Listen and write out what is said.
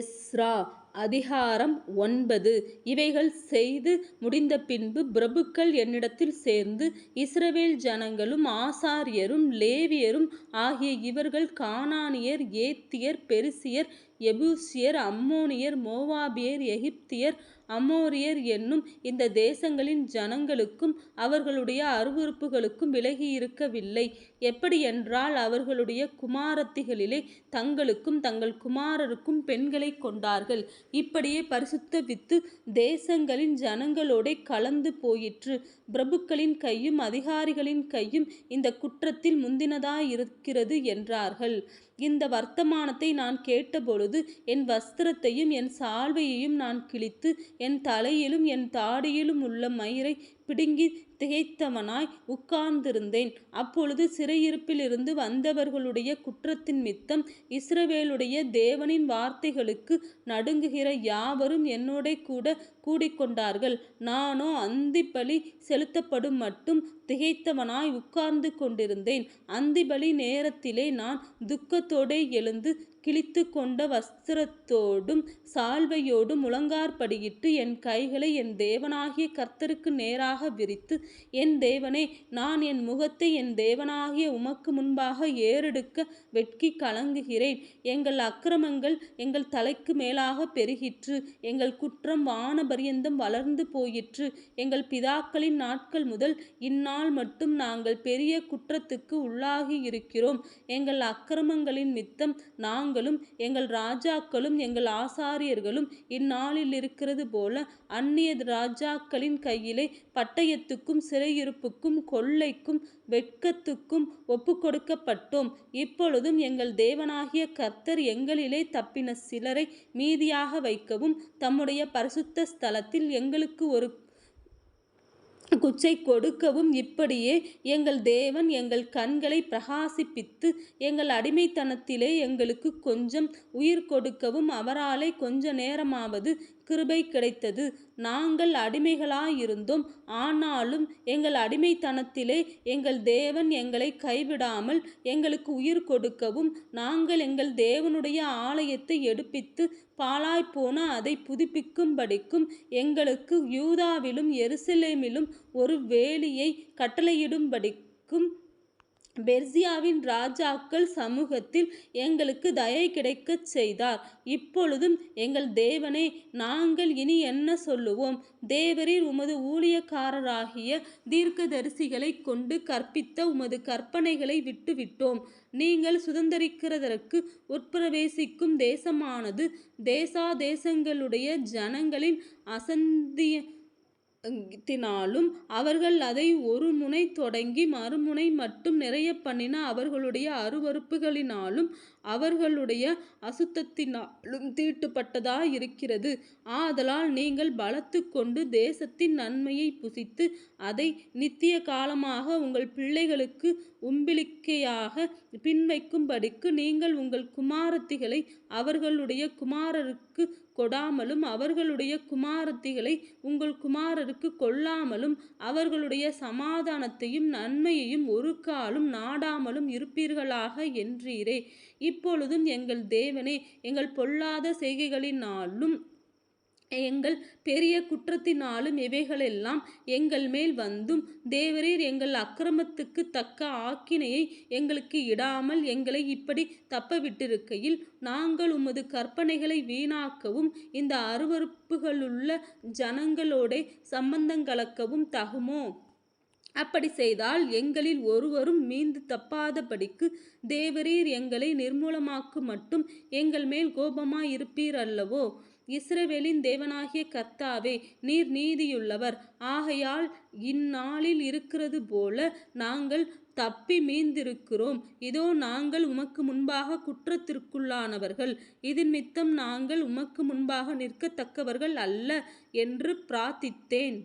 Ezra அதிகாரம் ஒன்பது. இவைகள் செய்து முடிந்த பின்பு பிரபுக்கள் என்னிடத்தில் சேர்ந்து இஸ்ரவேல் ஜனங்களும் ஆசாரியரும் லேவியரும் ஆகிய இவர்கள் கானானியர் ஏத்தியர் பெருசியர் எபூசியர் அம்மோனியர் மோவாபியர் எகிப்தியர் அமோரியர் என்னும் இந்த தேசங்களின் ஜனங்களுக்கும் அவர்களுடைய அருவருப்புகளுக்கும் விலகி இருக்கவில்லை எப்படியென்றால் அவர்களுடைய குமாரத்திகளிலே தங்களுக்கும் தங்கள் குமாரருக்கும் பெண்களை கொண்டார்கள். இப்படியே பரிசுத்த வித்து தேசங்களின் ஜனங்களோடே கலந்து போயிற்று. பிரபுக்களின் கையும் அதிகாரிகளின் கையும் இந்த குற்றத்தில் முந்தினதாயிருக்கிறது என்றார்கள். இந்த வர்த்தமானத்தை நான் கேட்டபொழுது என் வஸ்திரத்தையும் என் சால்வையையும் நான் கிழித்து என் தலையிலும் என் தாடியிலும் உள்ள மயிரை பிடுங்கி திகைத்தவனாய் உட்கார்ந்திருந்தேன். அப்பொழுது சிறையிருப்பிலிருந்து வந்தவர்களுடைய குற்றத்தின் மித்தம் இஸ்ரவேலுடைய தேவனின் வார்த்தைகளுக்கு நடுங்குகிற யாவரும் என்னோட கூட கூடிக்கொண்டார்கள். நானோ அந்திப்பலி செலுத்தப்படும் மட்டும் திகைத்தவனாய் உட்கார்ந்து கொண்டிருந்தேன். அந்திபலி நேரத்திலே நான் துக்கத்தோடே எழுந்து கிழித்து கொண்ட வஸ்திரத்தோடும் சால்வையோடும் முழங்கார்படியிட்டு என் கைகளை என் தேவனாகிய கர்த்தருக்கு நேராக விரித்து என் தேவனே நான் என் முகத்தை என் தேவனாகிய உமக்கு முன்பாக ஏறெடுக்க வெட்கி கலங்குகிறேன். எங்கள் அக்கிரமங்கள் எங்கள் தலைக்கு மேலாக பெருகிற்று எங்கள் குற்றம் வானபரியந்தம் வளர்ந்து போயிற்று. எங்கள் பிதாக்களின் நாட்கள் முதல் இந்நாள் மட்டும் நாங்கள் பெரிய குற்றத்துக்கு உள்ளாகி இருக்கிறோம் எங்கள் அக்கிரமங்களின் மித்தம் நாங்கள் நாங்களும் எங்கள் ராஜாக்களும் எங்கள் ஆசாரியர்களும் இந்நாளில் இருக்கிறது போல அந்நிய ராஜாக்களின் கையிலே பட்டயத்துக்கும் சிறையிருப்புக்கும் கொள்ளைக்கும் வெட்கத்துக்கும் ஒப்பு கொடுக்கப்பட்டோம். இப்பொழுதும் எங்கள் தேவனாகிய கர்த்தர் எங்களிலே தப்பின சிலரை மீதியாக வைக்கவும் தம்முடைய பரிசுத்த ஸ்தலத்தில் எங்களுக்கு ஒரு குச்சை கொடுக்கவும் இப்படியே எங்கள் தேவன் எங்கள் கண்களை பிரகாசிப்பித்து எங்கள் அடிமைத்தனத்திலே எங்களுக்கு கொஞ்சம் உயிர் கொடுக்கவும் அவராலே கொஞ்ச நேரமாவது கிருபை கிடைத்தது. நாங்கள் அடிமைகளாயிருந்தோம். ஆனாலும் எங்கள் அடிமைத்தனத்திலே எங்கள் தேவன் எங்களை கைவிடாமல் எங்களுக்கு உயிர் கொடுக்கவும் நாங்கள் எங்கள் தேவனுடைய ஆலயத்தை எடுப்பித்து பாழாய்ப்போன அதை புதுப்பிக்கும்படிக்கும் எங்களுக்கு யூதாவிலும் எருசலேமிலும் ஒரு வேலியை கட்டளையிடும்படிக்கும் பெர்சியாவின் ராஜாக்கள் சமூகத்தில் எங்களுக்கு தயை கிடைக்கச் செய்தார். இப்பொழுதும் எங்கள் தேவனே நாங்கள் இனி என்ன சொல்லுவோம்? தேவரீர் உமது ஊழியக்காரராகிய தீர்க்கதரிசிகளை கொண்டு கற்பித்த உமது கற்பனைகளை விட்டுவிட்டோம். நீங்கள் சுதந்திரிக்கிறதற்கு உட்பிரவேசிக்கும் தேசமானது தேசா தேசங்களுடைய ஜனங்களின் அசந்திய தினாலும் அவர்கள் அதை ஒரு முனை தொடங்கி மறுமுனை மட்டும் நிறைய பண்ணின அவர்களுடைய அருவறுப்புகளினாலும் அவர்களுடைய அசுத்தத்தினாலும் தீட்டுப்பட்டதா இருக்கிறது ஆதலால் நீங்கள் பலத்து கொண்டு தேசத்தின் நன்மையை புசித்து அதை நித்திய காலமாக உங்கள் பிள்ளைகளுக்கு உம்பிளிக்கையாக பின்வைக்கும்படிக்கு நீங்கள் உங்கள் குமாரத்திகளை அவர்களுடைய குமாரருக்கு கொடாமலும் அவர்களுடைய குமாரத்திகளை உங்கள் குமாரருக்கு கொள்ளாமலும் அவர்களுடைய சமாதானத்தையும் நன்மையையும் ஒரு காலும் நாடாமலும் இருப்பீர்களாக என்றீரே. இப்பொழுதும் எங்கள் தேவனே எங்கள் பொல்லாத செய்கைகளினாலும் எங்கள் பெரிய குற்றத்தினாலும் இவைகளெல்லாம் எங்கள் மேல் வந்தும். தேவரீர் எங்கள் அக்கிரமத்துக்கு தக்க ஆக்கினையை எங்களுக்கு இடாமல் எங்களை இப்படி தப்ப விட்டிருக்கையில் நாங்கள் உமது கற்பனைகளை வீணாக்கவும் இந்த அருவறுப்புகளுள்ள ஜனங்களோட சம்பந்தங்கலக்கவும் தகுமோ? அப்படி செய்தால் எங்களில் ஒருவரும் மீந்து தப்பாதபடிக்கு தேவரீர் எங்களை நிர்மூலமாக்கு மட்டும் எங்கள் மேல் கோபமாயிருப்பீர் அல்லவோ இஸ்ரவேலின் தேவனாகிய கர்த்தாவே நீர் நீதியுள்ளவர். ஆகையால் இந்நாளில் இருக்கிறது போல நாங்கள் தப்பி மீந்திருக்கிறோம். இதோ நாங்கள் உமக்கு முன்பாக குற்றத்திற்குள்ளானவர்கள். இதன் மித்தம் நாங்கள் உமக்கு முன்பாக நிற்கத்தக்கவர்கள் அல்ல என்று பிரார்த்தித்தேன்.